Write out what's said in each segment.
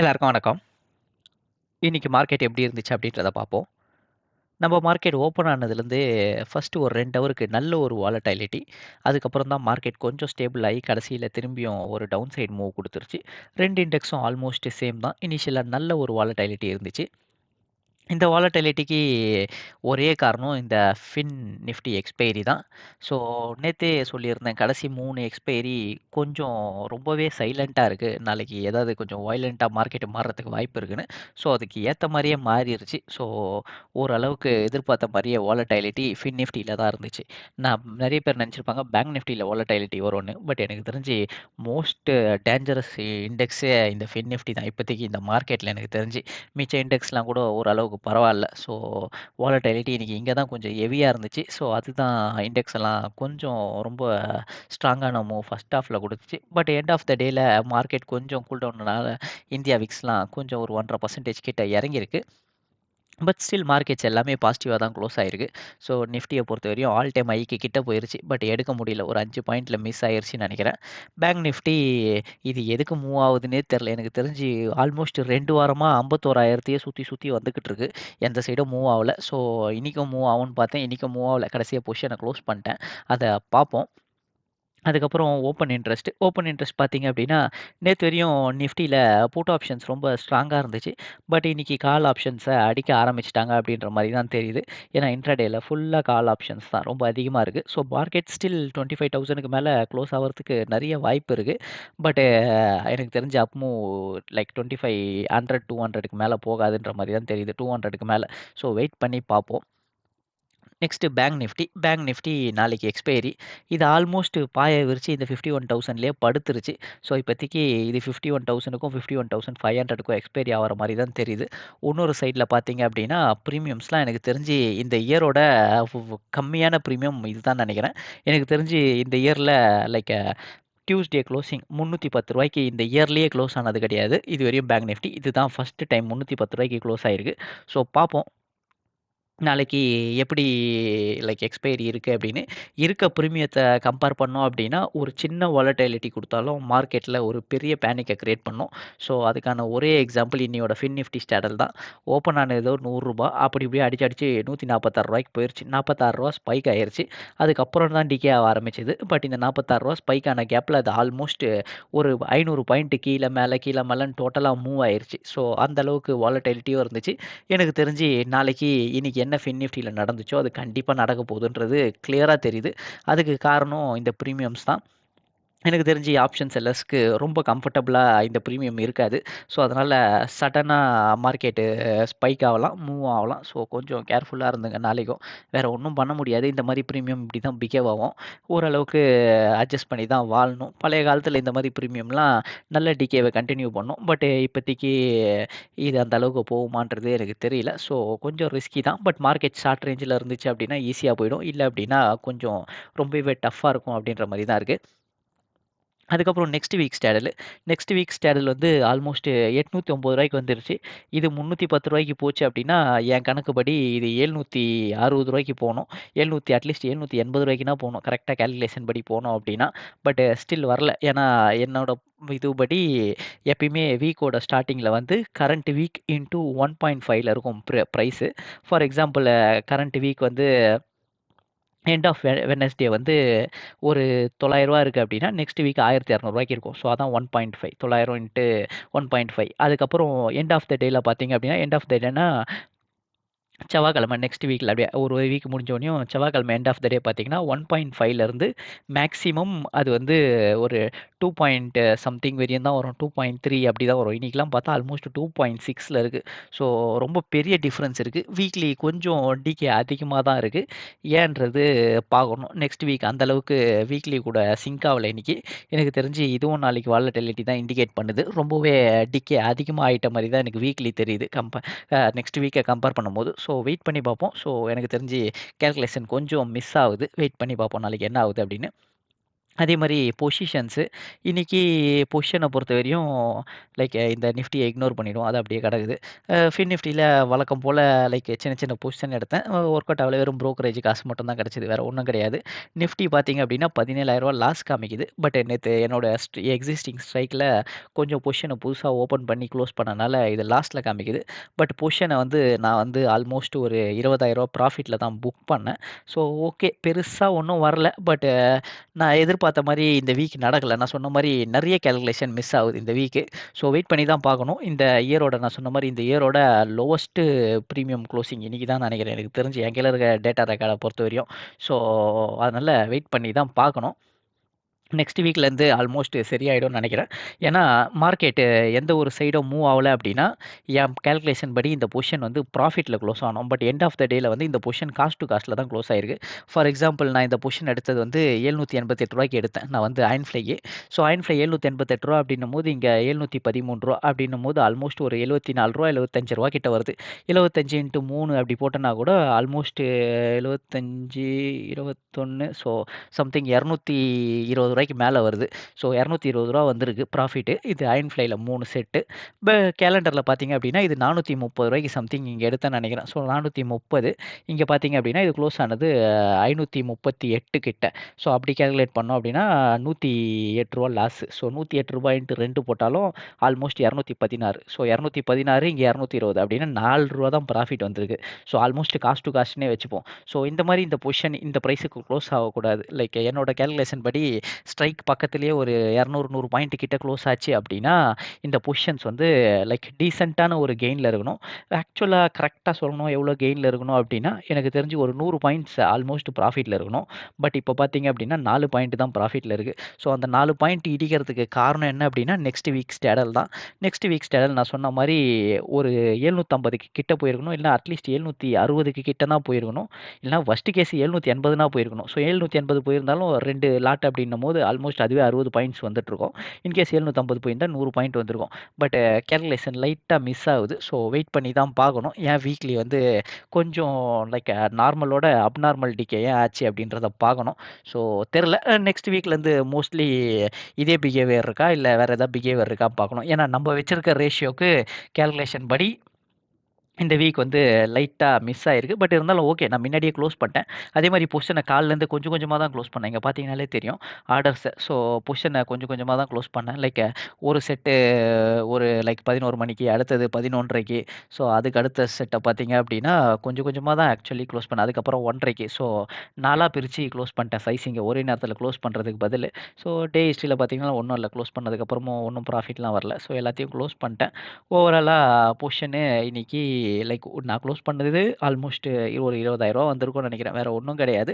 எல்லாருக்கும் வணக்கம். இன்னைக்கு மார்க்கெட் எப்படி இருந்துச்சு அப்படின்றத பார்ப்போம். நம்ம மார்க்கெட் ஓப்பன் ஆனதுலேருந்து ஃபஸ்ட்டு ஒரு ரெண்டு ஹவருக்கு நல்ல ஒரு வாலட்டைலிட்டி அதுக்கப்புறம் தான் மார்க்கெட் கொஞ்சம் ஸ்டேபிள் ஆகி கடைசியில் திரும்பியும் ஒரு டவுன் சைட் மூவ் கொடுத்துருச்சு ரெண்டு இண்டெக்ஸும் ஆல்மோஸ்ட் சேம் தான். இனிஷியலாக நல்ல ஒரு வாலட்டைலிட்டி இருந்துச்சு. இந்த வாலட்டிலிட்டிக்கு ஒரே காரணம் இந்த ஃபின் நிஃப்டி எக்ஸ்பைரி தான். ஸோ நேற்று சொல்லியிருந்தேன். கடைசி மூணு எக்ஸ்பைரி கொஞ்சம் ரொம்பவே சைலண்ட்டாக இருக்குது நாளைக்கு ஏதாவது கொஞ்சம் வயலண்ட்டாக மார்க்கெட் மாறுறதுக்கு வாய்ப்பு இருக்குன்னு. ஸோ அதுக்கு ஏற்ற மாதிரியே மாறிடுச்சு ஸோ ஓரளவுக்கு எதிர்பார்த்த மாதிரியே வாலடைலிட்டி ஃபின் நிஃப்டியில் தான் இருந்துச்சு. நான் நிறைய பேர் நினச்சிருப்பாங்க பேங்க் நிஃப்டியில் வாலடைலிட்டி வரும்னு. பட் எனக்கு தெரிஞ்சு மோஸ்ட் டேஞ்சரஸ் இண்டெக்ஸே இந்த ஃபின் நிஃப்டி தான். இப்போதைக்கு இந்த மார்க்கெட்டில் எனக்கு தெரிஞ்சு. மிச்ச இண்டெக்ஸ்லாம் கூட ஓரளவுக்கு பரவாயில்ல ஸோ வாலட்டிலிட்டி இன்றைக்கி இங்கே தான் கொஞ்சம் ஹெவியாக இருந்துச்சு. ஸோ அதுதான் இண்டெக்ஸ் எல்லாம் கொஞ்சம் ரொம்ப ஸ்ட்ராங்கான மூவ் ஃபஸ்ட் ஹாஃப்ல கொடுத்துச்சு பட் எண்ட் ஆஃப் த டேல மார்க்கெட் கொஞ்சம் கூல் டவுன்னால இந்தியா விக்ஸ்லாம் கொஞ்சம் ஒரு 1 1/2% கிட்ட இறங்கியிருக்கு. பட் ஸ்டில் மார்க்கெட்ஸ் எல்லாமே பாசிட்டிவாக தான் க்ளோஸ் ஆயிருக்கு. ஸோ நிஃப்டியை பொறுத்த வரையும் ஆல் டைம் ஐக்கு கிட்ட போயிருச்சு. பட் எடுக்க முடியல. ஒரு அஞ்சு பாயிண்டில் மிஸ் ஆயிருச்சுன்னு நினைக்கிறேன் பேங்க் நிஃப்டி இது எதுக்கு மூவ் ஆகுதுன்னே தெரில எனக்கு தெரிஞ்சு ஆல்மோஸ்ட் ரெண்டு வாரமாக ஐம்பத்தோராயிரத்தையே சுற்றி சுற்றி வந்துக்கிட்டு இருக்கு. எந்த சைடும் மூவ் ஆகலை ஸோ இன்றைக்கும் மூவ் ஆகும்னு பார்த்தேன். இன்னைக்கும் மூவ் ஆகலை கடைசியாக பொசிஷனை க்ளோஸ் பண்ணிட்டேன். அதை பார்ப்போம். அதுக்கப்புறம் ஓப்பன் இன்ட்ரெஸ்ட். ஓப்பன் இன்ட்ரெஸ்ட் பார்த்தீங்க அப்படின்னா, நேற்று வரையும் நிஃப்டியில் புட் ஆப்ஷன்ஸ் ரொம்ப ஸ்ட்ராங்காக இருந்துச்சு. பட் இன்றைக்கி கால் ஆப்ஷன்ஸை அடிக்க ஆரம்பிச்சிட்டாங்க அப்படின்ற மாதிரி தான் தெரியுது. ஏன்னா இன்ட்ரடேயில் ஃபுல்லாக கால் ஆப்ஷன்ஸ் தான் ரொம்ப அதிகமாக இருக்குது ஸோ மார்க்கெட் ஸ்டில் 25,000க்கு மேல குளோஸ் ஆவறதுக்கு நெறைய வாய்ப்பு இருக்குது பட்டு எனக்கு தெரிஞ்ச அப்பும் like twenty five hundred two ஹண்ட்ரடுக்கு மேலே போகாதுன்ற மாதிரி தான் தெரியுது. டூ ஹண்ட்ரடுக்கு மேலே ஸோ வெயிட் பண்ணி பார்ப்போம். Next bank Nifty. Bank Nifty நாளைக்கு எக்ஸ்பைரி. இது ஆல்மோஸ்ட் பாய விரிச்சு இந்த 51,000லயே படுத்துருச்சு. ஸோ இப்போதைக்கு இது 51,000க்கும் 51,500க்கும் எக்ஸ்பைரி ஆகிற மாதிரி தான் தெரியுது. இன்னொரு சைடில் பார்த்தீங்க அப்படின்னா, ப்ரீமியம்ஸ்லாம் எனக்கு தெரிஞ்சு இந்த இயரோட கம்மியான ப்ரீமியம் இதுதான் நினைக்கிறேன் எனக்கு தெரிஞ்சு இந்த இயரில் லைக் டியூஸ்டே குளோசிங் ரூ. 310க்கு இந்த இயர்லேயே க்ளோஸ் ஆனது கிடையாது. இதுவரையும் பேங்க் நிஃப்டி. இதுதான் ஃபஸ்ட்டு டைம் முந்நூற்றி பத்து ரூபாய்க்கு க்ளோஸ் ஆயிருக்கு. ஸோ பார்ப்போம். நாளைக்கு எப்படி லைக் எக்ஸ்பைரி இருக்குது அப்படின்னு. இருக்க ப்ரீமியத்தை கம்பேர் பண்ணோம் அப்படின்னா, ஒரு சின்ன வாலட்டிலிட்டி கொடுத்தாலும் மார்க்கெட்டில் ஒரு பெரிய பேனிக்கை க்ரியேட் பண்ணும். ஸோ அதுக்கான ஒரே எக்ஸாம்பிள் இன்னையோட ஃபின் நிஃப்டி ஸ்டாடல் தான். ஓப்பன் ஆனது ஏதோ நூறுரூபா அப்படி இப்படியே அடிச்சு அடிச்சு ரூ. 146க்கு போயிருச்சு. ரூ. 46 ஸ்பைக் ஆயிடுச்சு அதுக்கப்புறம் தான் டிகே ஆக ஆரம்பிச்சது. பட் இந்த நாற்பத்தாறு ரூபா ஸ்பைக் ஆன கேப்ல அது ஆல்மோஸ்ட் ஒரு ஐநூறு பாயிண்ட் கீழே மேலே கீழே மேலன்னு டோட்டலாக மூவ் ஆயிடுச்சு ஸோ அந்தளவுக்கு வாலட்டிலிட்டியும் இருந்துச்சு. எனக்கு தெரிஞ்சு நாளைக்கு இன்றைக்கி என்ன ஃபின் நிஃப்டியில் நடந்துச்சோ, அது கண்டிப்பாக நடக்க போகுதுன்றது கிளியராக தெரியுது. அதுக்கு காரணம் இந்த ப்ரீமியம்ஸ் தான். எனக்கு தெரிஞ்சு ஆப்ஷன் செல்லர்ஸ்க்கு ரொம்ப கம்ஃபர்டபுளாக இந்த ப்ரீமியம் இருக்காது. ஸோ அதனால் சடனாக மார்க்கெட்டு ஸ்பைக் ஆகலாம் மூவ் ஆகலாம் ஸோ கொஞ்சம் கேர்ஃபுல்லாக இருந்துங்க நாளைக்கும். வேறு ஒன்றும் பண்ண முடியாது. இந்த மாதிரி ப்ரீமியம் இப்படி தான் பிகேவ் ஆகும். ஓரளவுக்கு அட்ஜஸ்ட் பண்ணி தான் வாழணும். பழைய காலத்தில் இந்த மாதிரி ப்ரீமியம்லாம் நல்ல டிகேவை கண்டினியூ பண்ணும். பட் இப்போதைக்கு இது அந்த அளவுக்கு போகுமான்றது எனக்கு தெரியல. ஸோ கொஞ்சம் ரிஸ்கி தான். பட் மார்க்கெட் ஷார்ட் ரேஞ்சில் இருந்துச்சு அப்படின்னா ஈஸியாக போயிடும். இல்லை அப்படின்னா கொஞ்சம் ரொம்பவே டஃப்பாக இருக்கும் அப்படின்ற மாதிரி தான் இருக்குது அதுக்கப்புறம் next week straddle. Next week straddle வந்து ஆல்மோஸ்ட் ரூ. 809க்கு வந்துருச்சு. இது முன்னூற்றி பத்து ரூபாய்க்கு போச்சு அப்படின்னா, என் கணக்குப்படி இது எழுநூற்றி அறுபது ரூபாய்க்கு போகணும் எழுநூற்றி அட்லீஸ்ட் ஏழுநூற்றி எண்பது ரூபாய்க்குனா போகணும் கரெக்டாக கால்குலேஷன் படி போனோம் அப்படின்னா. பட் ஸ்டில் வரல. ஏன்னா என்னோட இதுபடி எப்பயுமே வீக்கோட ஸ்டார்டிங்கில் வந்து கரண்ட் வீக் இன்டூ 1.5ல இருக்கும் price for example current week வந்து எண்ட் ஆஃப் வெட்னஸ்டே வந்து ஒரு தொள்ளாயிரரூவா இருக்குது அப்படின்னா நெக்ஸ்ட் வீக் ஆயிரத்தி இரநூறுவாய்க்கு இருக்கும். ஸோ அதான் ஒன் பாயிண்ட் ஃபைவ் தொள்ளாயிரம் இன்ட்டு ஒன் பாயிண்ட் ஃபைவ் அதுக்கப்புறம் எண்ட் ஆஃப் த டேயில் பார்த்தீங்க அப்படின்னா எண்ட் ஆஃப் த டேனா செவ்வாய்க்கிழமை நெக்ஸ்ட் வீக்கில் அப்படியே ஒரு வீக் முடிஞ்சோடனையும் செவ்வாய்க்கிழமை எண்ட் ஆஃப் த டே பார்த்தீங்கன்னா, 1.5லருந்து மேக்ஸிமம் அது வந்து ஒரு டூ பாயிண்ட் சம்திங் வரையும் தான் வரும். 2.3 அப்படி தான் வரும். இன்றைக்கெலாம் பார்த்தா ஆல்மோஸ்ட் டூ பாயிண்ட் சிக்ஸில் இருக்குது ஸோ ரொம்ப பெரிய டிஃப்ரென்ஸ் இருக்குது வீக்லி கொஞ்சம் டிகே அதிகமாக தான் இருக்குது ஏன்றது பார்க்கணும். நெக்ஸ்ட் வீக் அந்த அளவுக்கு வீக்லி கூட சிங்க் ஆகலை இன்னைக்கு. எனக்கு தெரிஞ்சு இதுவும் நாளைக்கு வாலட்டிலிட்டி தான் இண்டிகேட் பண்ணுது. ரொம்பவே டிகே அதிகமாக ஆயிட்ட மாதிரி தான் எனக்கு வீக்லி தெரியுது. கம்ப நெக்ஸ்ட் வீக்கை கம்பேர் பண்ணும்போது. ஸோ ஸோ வெயிட் பண்ணி பார்ப்போம். ஸோ எனக்கு தெரிஞ்சு கால்குலேஷன் கொஞ்சம் மிஸ் ஆகுது. வெயிட் பண்ணி பார்ப்போம் நாளைக்கு என்ன ஆகுது அப்படின்னு. அதே மாதிரி பொசிஷன்ஸு இன்னைக்கு பொறுத்த பொறுத்தவரையும் லைக் இந்த நிஃப்டியை இக்னோர் பண்ணிவிடும் அது அப்படியே கிடக்குது. ஃபின் நிஃப்டியில் வழக்கம் போல் லைக் சின்ன சின்ன பொசிஷன் எடுத்தேன். ஒர்க் அவுட் ஆகல. வெறும் ப்ரோக்கரேஜ் காசு மட்டும் தான் கிடச்சிது வேறு ஒன்றும் கிடையாது. நிஃப்டி பார்த்தீங்க அப்படின்னா ரூ. 17,000 லாஸ் காமிக்குது. பட் நேற்று என்னோட ஸ்ட் எக்ஸிஸ்டிங் ஸ்ட்ரைக்கில் கொஞ்சம் பொசிஷனை புதுசாக ஓப்பன் பண்ணி க்ளோஸ் பண்ணனால இது லாஸ்ட்டில் காமிக்குது. பட் பொசிஷனை வந்து நான் வந்து ஆல்மோஸ்ட் ஒரு இருபதாயிரரூவா ப்ராஃபிட்டில் தான் புக் பண்ணேன். So okay. பெருசாக ஒன்றும் வரல. பட் நான் எதிர்பார்த்து மாரி இந்த வீக் நடக்கலை நான் சொன்ன மாதிரி நிறைய கால்குலேஷன் மிஸ் ஆகுது இந்த வீக்கு. ஸோ வெயிட் பண்ணி தான் பார்க்கணும். இந்த இயரோட நான் சொன்ன மாதிரி இந்த இயரோட லோவஸ்ட்டு ப்ரீமியம் க்ளோசிங் இன்னைக்கு தான் நினைக்கிறேன் எனக்கு தெரிஞ்சு என் கையில் இருக்க டேட்டா ரெக்கார்ட பொறுத்தவரையும். ஸோ அதனால் வெயிட் பண்ணி தான் பார்க்கணும். நெக்ஸ்ட் வீக்லேருந்து ஆல்மோஸ்ட் சரியாயிடும்னு நினைக்கிறேன் ஏன்னா மார்க்கெட்டு எந்த ஒரு சைடும் மூவ் ஆகலை அப்படின்னா, என் கால்குலேஷன் படி இந்த பொசிஷன் வந்து ப்ராஃபிட்டில் க்ளோஸ் ஆகணும். பட் எண்ட் ஆஃப் த டேல வந்து இந்த பொசிஷன் காஸ்ட் டூ காஸ்ட்டில் தான் க்ளோஸ் ஆயிருக்கு. ஃபார் எக்ஸாம்பிள் நான் இந்த பொசிஷன் எடுத்தது வந்து எழுநூற்றி எண்பத்தெட்டு ரூபாய்க்கு எடுத்தேன். நான் வந்து அயன் ஃப்ளைக்கு. ஸோ அயன் ஃப்ளை ரூ. 788 அப்படின்னும்போது இங்க ரூ. 713 அப்படின்னும்போது ஆல்மோஸ்ட் ஒரு எழுபத்தி நாலு ரூபா எழுபத்தஞ்சு ரூபா கிட்ட வருது. எழுபத்தஞ்சு இன்ட்டு மூணு அப்படி போட்டோன்னா கூட ஆல்மோஸ்ட் 75, 21 ஸோ சம்திங் இரநூத்தி இருபது ரூபாய் ரூபாய்க்கு மேலே வருது. ஸோ இரநூத்தி இருபது ரூபா வந்திருக்கு ப்ராஃபிட்டு. இது அயன் ஃப்ளைல மூணு செட்டு. இப்போ கேலண்டரில் பார்த்தீங்க அப்படின்னா இது நானூற்றி முப்பது ரூபாய்க்கு சம்திங் இங்கே எடுத்தேன் நினைக்கிறேன் ஸோ நானூற்றி முப்பது இங்கே பார்த்தீங்க அப்படின்னா இது க்ளோஸ் ஆனது ஐநூற்றி முப்பத்தி எட்டு கிட்ட. ஸோ அப்படி கேல்குலேட் பண்ணோம் அப்படின்னா நூற்றி எட்டு ரூபா லாஸ். ஸோ ரூ. 108 இன்டூ 2 போட்டாலும் ஆல்மோஸ்ட் 216 ஸோ இரநூத்தி பதினாறு இங்கே இரநூத்தி இருபது அப்படின்னா நாலு ரூபா தான் ப்ராஃபிட் வந்திருக்கு. ஸோ ஆல்மோஸ்ட் காஸ்ட் டு காஸ்ட்னே வச்சுப்போம். ஸோ இந்த மாதிரி இந்த பொசிஷன் இந்த ப்ரைஸுக்கு க்ளோஸ் ஆகக்கூடாது. லைக் என்னோட கேல்குலேஷன் படி ஸ்ட்ரைக் பக்கத்துலேயே ஒரு இரநூறு நூறு பாயிண்ட் கிட்ட க்ளோஸ் ஆச்சு அப்படின்னா, இந்த பொசிஷன்ஸ் வந்து லைக் டீசெண்டான ஒரு கெயினில் இருக்கணும். ஆக்சுவலாக கரெக்டாக சொல்லணும் எவ்வளோ கெயினில் இருக்கணும் அப்படின்னா, எனக்கு தெரிஞ்சு ஒரு நூறு பாயிண்ட்ஸ் ஆல்மோஸ்ட் ப்ராஃபிட்டில் இருக்கணும். பட் இப்போ பார்த்தீங்க அப்படின்னா நாலு பாயிண்ட் தான் ப்ராஃபிட்டில் இருக்குது ஸோ அந்த நாலு பாயிண்ட் இடிக்கிறதுக்கு காரணம் என்ன அப்படின்னா, நெக்ஸ்ட் வீக் ஸ்டேடல் தான். நெக்ஸ்ட் வீக் ஸ்டேடல் நான் சொன்ன மாதிரி ஒரு 750க்கு கிட்ட போயிருக்கணும். இல்லை அட்லீஸ்ட் 760க்கு கிட்ட தான் போயிருக்கணும். இல்லைனா ஃபஸ்ட்டு கேஸ் 780னா போயிருக்கணும். ஸோ 780 போயிருந்தாலும் ரெண்டு லாட் போது ஆல்மோஸ்ட் அதுவே 60 பாயிண்ட்ஸ் வந்துட்டுருக்கோம் இன்கேஸ் 750 போயிருந்தா 100 பாயிண்ட் வந்திருக்கும். பட் கேல்குலேஷன் லைட்டாக மிஸ் ஆகுது. ஸோ வெயிட் பண்ணி தான் பார்க்கணும். ஏன் வீக்லி வந்து கொஞ்சம் லைக் நார்மலோட அப்நார்மல் டிகே ஏன் ஆச்சு அப்படின்றத பார்க்கணும். ஸோ தெரில நெக்ஸ்ட் வீக்லேருந்து மோஸ்ட்லி இதே பிஹேவியர் இருக்கா? இல்லை வேறு எதாவது பிஹேவியர் இருக்கா பார்க்கணும். ஏன்னா நம்ம வச்சுருக்க ரேஷியோக்கு கால்குலேஷன் படி இந்த வீக் வந்து லைட்டாக மிஸ் ஆயிருக்கு. பட் இருந்தாலும் ஓகே. நான் முன்னாடியே க்ளோஸ் பண்ணிட்டேன். அதே மாதிரி பொசிஷனை காலைலேருந்து கொஞ்சம் கொஞ்சமாக தான் க்ளோஸ் பண்ணேன். இங்கே பார்த்தீங்கனாலே தெரியும். ஆர்டர்ஸை ஸோ பொசிஷனை கொஞ்சம் கொஞ்சமாக தான் க்ளோஸ் பண்ணேன். லைக் ஒரு செட்டு ஒரு லைக் 11 மணிக்கு, அடுத்தது 11:30க்கு ஸோ அதுக்கு அடுத்த செட்டை பார்த்தீங்க அப்படின்னா, கொஞ்சம் கொஞ்சமாக தான் ஆக்சுவலி க்ளோஸ் பண்ணேன். அதுக்கப்புறம் 1:30க்கு ஸோ நாலாக பிரித்து க்ளோஸ் பண்ணிட்டேன் சைஸ் இங்கே ஒரே நேரத்தில் க்ளோஸ் பண்ணுறதுக்கு பதிலு. ஸோ டே ஹிஸ்ட்ரியில் பார்த்தீங்கன்னா ஒன்றும் இல்லை க்ளோஸ் பண்ணதுக்கப்புறமும் ஒன்றும் ப்ராஃபிட்லாம் வரல. ஸோ எல்லாத்தையும் க்ளோஸ் பண்ணிட்டேன். ஓவராலாக பொசிஷனு இன்னைக்கு லைக் நான் க்ளோஸ் பண்ணது ஆல்மோஸ்ட் ஒரு ரூ. 20,000 வந்திருக்கும்னு நினைக்கிறேன் வேறு ஒன்றும் கிடையாது.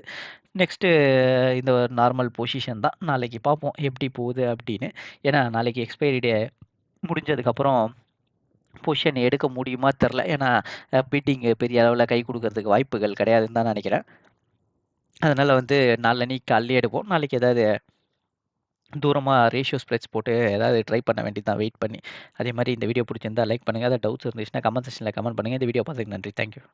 நெக்ஸ்ட்டு இந்த ஒரு நார்மல் பொசிஷன் தான். நாளைக்கு பார்ப்போம் எப்படி போகுது அப்படின்னு. ஏன்னா நாளைக்கு எக்ஸ்பைரி டே முடிஞ்சதுக்கப்புறம் பொசிஷன் எடுக்க முடியுமா தெரில ஏன்னா பிட்டிங் பெரிய அளவில் கை கொடுக்கறதுக்கு வாய்ப்புகள் கிடையாதுன்னு தான் நினைக்கிறேன் அதனால் வந்து நாளன்னைக்கு காலைலயே எடுப்போம். நாளைக்கு ஏதாவது தூரமாக ரேஷியோ ஸ்ப்ரெட்ஸ் போட்டு ஏதாவது ட்ரை பண்ண வேண்டியது தான் வெயிட் பண்ணி. அதே மாதிரி இந்த வீடியோ பிடிச்சிருந்தா லைக் பண்ணுங்கள் ஏதாவது டவுட்ஸ் இருந்துச்சுன்னா கமெண்ட் செக்ஷனில் கமெண்ட் பண்ணுங்க. இந்த வீடியோ பார்த்துக்கு நன்றி. Thank you.